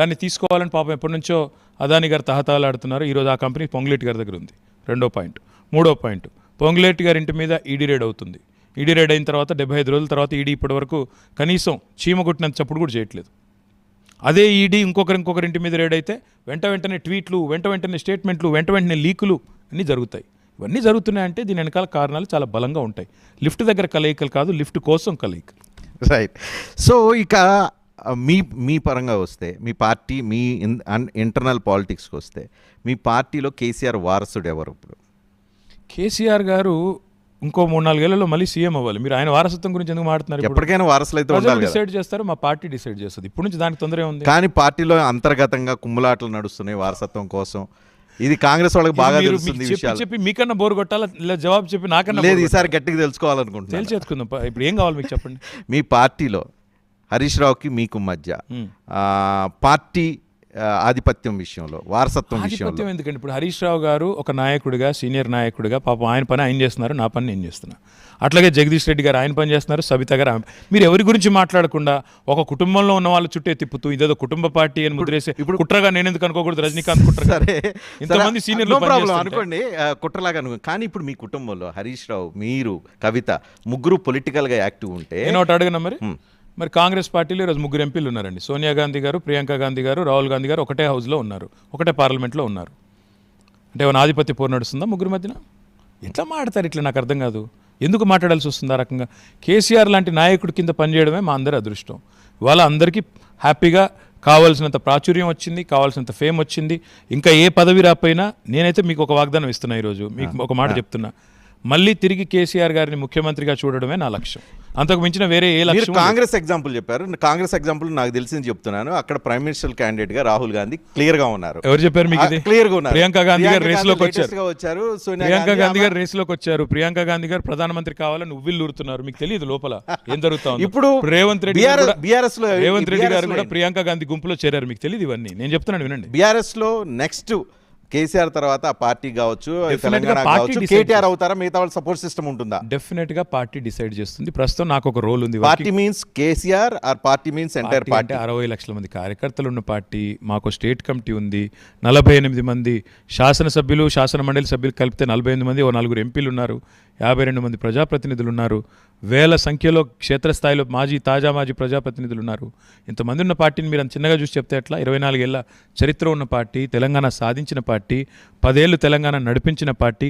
దాన్ని తీసుకోవాలని పాపం ఎప్పటి నుంచో అదాని గారు తహతహలాడుతున్నారు. ఈరోజు ఆ కంపెనీ పొంగులేటి గారి దగ్గర ఉంది. రెండో పాయింట్. మూడో పాయింట్. పొంగులేటి గారి ఇంటి మీద ఈడీ రేడ్ అవుతుంది. ఈడీ రేడ్ అయిన తర్వాత డెబ్బై ఐదు రోజుల తర్వాత ఈడీ ఇప్పటి వరకు కనీసం చీమ కొట్టినంత చప్పుడు కూడా చేయట్లేదు. అదే ఈడీ ఇంకొకరి ఇంకొకరి ఇంటి మీద రేడ్ అయితే వెంట వెంటనే ట్వీట్లు వెంట వెంటనే స్టేట్మెంట్లు వెంట వెంటనే లీకులు అన్నీ జరుగుతాయి. ఇవన్నీ జరుగుతున్నాయంటే దీని వెనకాల కారణాలు చాలా బలంగా ఉంటాయి. లిఫ్ట్ దగ్గర కలయికలు కాదు లిఫ్ట్ కోసం కలయికలు. రైట్ సో ఇక మీ మీ పరంగా వస్తే మీ పార్టీ మీ ఇంటర్నల్ పాలిటిక్స్కి వస్తే మీ పార్టీలో కేసీఆర్ వారసుడు ఎవరు ఇప్పుడు? కేసీఆర్ గారు ఇంకో మూడు నాలుగేళ్ళలో మళ్ళీ సీఎం అవ్వాలి. మీరు ఆయన వారసత్వం గురించి ఎందుకు మాట్లాడుతున్నారు? ఎప్పటికైనా వారసులు అయితే ఉండాలి డిసైడ్ చేస్తారు మా పార్టీ డిసైడ్ చేస్తుంది. ఇప్పుడు నుంచి దానికి తొందర ఉంది. కానీ పార్టీలో అంతర్గతంగా కుమ్ములాటలు నడుస్తున్నాయి వారసత్వం కోసం. ఇది కాంగ్రెస్ వాళ్ళకి బాగా తెలుస్తుంది చెప్పి మీకన్నా బోర్ కొట్టాలా? జవాబు చెప్పి నాకన్నా లేదు ఈసారి గట్టిగా తెలుసుకోవాలనుకుంటున్నాను. తేల్చేసుకుందాం. ప- ఇప్పుడు ఏం కావాలి మీకు చెప్పండి? మీ పార్టీలో హరీష్ రావుకి మీకు మధ్య పార్టీ ఆధిపత్యం విషయంలో వారసత్వం విషయంలో. ఎందుకంటే ఇప్పుడు హరీష్ రావు గారు ఒక నాయకుడిగా సీనియర్ నాయకుడిగా పాపం ఆయన పని ఆయన చేస్తున్నారు నా పని నేను చేస్తున్నా. అట్లాగే జగదీష్ రెడ్డి గారు ఆయన పని చేస్తున్నారు సబిత గారు మీరు ఎవరి గురించి మాట్లాడకుండా ఒక కుటుంబంలో ఉన్న వాళ్ళ చుట్టే తిప్పుతూ ఇదేదో కుటుంబ పార్టీ అని ముద్రేసి. ఇప్పుడు కుట్రగా నేను ఎందుకు అనుకోకూడదు? రజనీకాంత్ కుట్రగా సరే ఇంతమంది పనిచేస్తుంటే. అనుకోండి కుట్రలాగా అనుకో కానీ ఇప్పుడు మీ కుటుంబంలో హరీష్ రావు మీరు కవిత ముగ్గురు పొలిటికల్గా యాక్టివ్ ఉంటే నేను ఒకటి అడగనా మరి? మరి కాంగ్రెస్ పార్టీలో ఈరోజు ముగ్గురు ఎంపీలు ఉన్నారండి. సోనియా గాంధీ గారు ప్రియాంక గాంధీ గారు రాహుల్ గాంధీ గారు ఒకటే హౌస్లో ఉన్నారు. ఒకటే పార్లమెంట్లో ఉన్నారు. అంటే ఏమైనా ఆధిపత్య పోరు నడుస్తుందా ముగ్గురు మధ్యన? ఎట్లా మాట్లాడతారు? ఇట్లా నాకు అర్థం కాదు. ఎందుకు మాట్లాడాల్సి వస్తుంది ఆ రకంగా? కేసీఆర్ లాంటి నాయకుడి కింద పనిచేయడమే మా అందరి అదృష్టం. ఇవాళ అందరికీ హ్యాపీగా కావాల్సినంత ప్రాచుర్యం వచ్చింది కావాల్సినంత ఫేమ్ వచ్చింది. ఇంకా ఏ పదవి రాపోయినా నేనైతే మీకు ఒక వాగ్దానం ఇస్తున్నా ఈరోజు. మీకు ఒక మాట చెప్తున్నా. మళ్ళీ తిరిగి కేసీఆర్ గారిని ముఖ్యమంత్రిగా చూడడమే నా లక్ష్యం. అంతకు మించిన వేరే ఏ లక్ష్యం కాంగ్రెస్ ఎగ్జాంపుల్ చెప్పారు. కాంగ్రెస్ ఎగ్జాంపుల్ నాకు తెలిసింది చెప్తున్నాను. అక్కడ ప్రైమ్ మినిస్టర్ క్యాండిడేట్గా రాహుల్ గాంధీ క్లియర్గా ఉన్నారు. ఎవరు చెప్పారు మీకు క్లియర్గా ఉన్నారు. ప్రియాంక గాంధీ గారు రేస్లోకి వచ్చారు. ప్రియాంక గాంధీ గారు రేస్లోకి వచ్చారు. ప్రియాంక గాంధీ గారు ప్రధానమంత్రి కావాలని ఉవ్విళ్ళు ఊరుతున్నారు. మీకు తెలియదు లోపల ఏం జరుగుతా ఉంది. ఇప్పుడు రేవంత్ రెడ్డి BRS లో రేవంత్ రెడ్డి గారు కూడా? ప్రియాంక గాంధీ గుంపులో చేరారు. మీకు తెలియదు ఇవన్నీ. నేను చెప్తున్నాను వినండి. బీఆర్ఎస్లో నెక్స్ట్ కేసీఆర్ తర్వాత ఆ పార్టీ కావచ్చు తెలంగాణ కావచ్చు కేటీఆర్ అవుతారా? మిగతా వాళ్ళ సపోర్ట్ సిస్టమ్ ఉంటుందా? డెఫినెట్గా పార్టీ డిసైడ్ చేస్తుంది. ప్రస్తుతం నాకు ఒక రోల్ ఉంది. Party means KCR or party means entire party అరవై లక్షల మంది కార్యకర్తలు ఉన్న పార్టీ. మాకు స్టేట్ కమిటీ ఉంది. నలభై ఎనిమిది మంది శాసనసభ్యులు శాసన మండలి సభ్యులు కలిపితే నలభై ఎనిమిది మంది ఓ నలుగురు ఎంపీలు ఉన్నారు. యాభై రెండు మంది ప్రజాప్రతినిధులు ఉన్నారు వేల సంఖ్యలో క్షేత్రస్థాయిలో మాజీ తాజా మాజీ ప్రజాప్రతినిధులు ఉన్నారు ఇంతమంది ఉన్న పార్టీని మీరు అంత చిన్నగా చూసి చెప్తే ఎట్లా? ఇరవై నాలుగేళ్ళ చరిత్ర ఉన్న పార్టీ తెలంగాణ సాధించిన పార్టీ పదేళ్ళు తెలంగాణ నడిపించిన పార్టీ.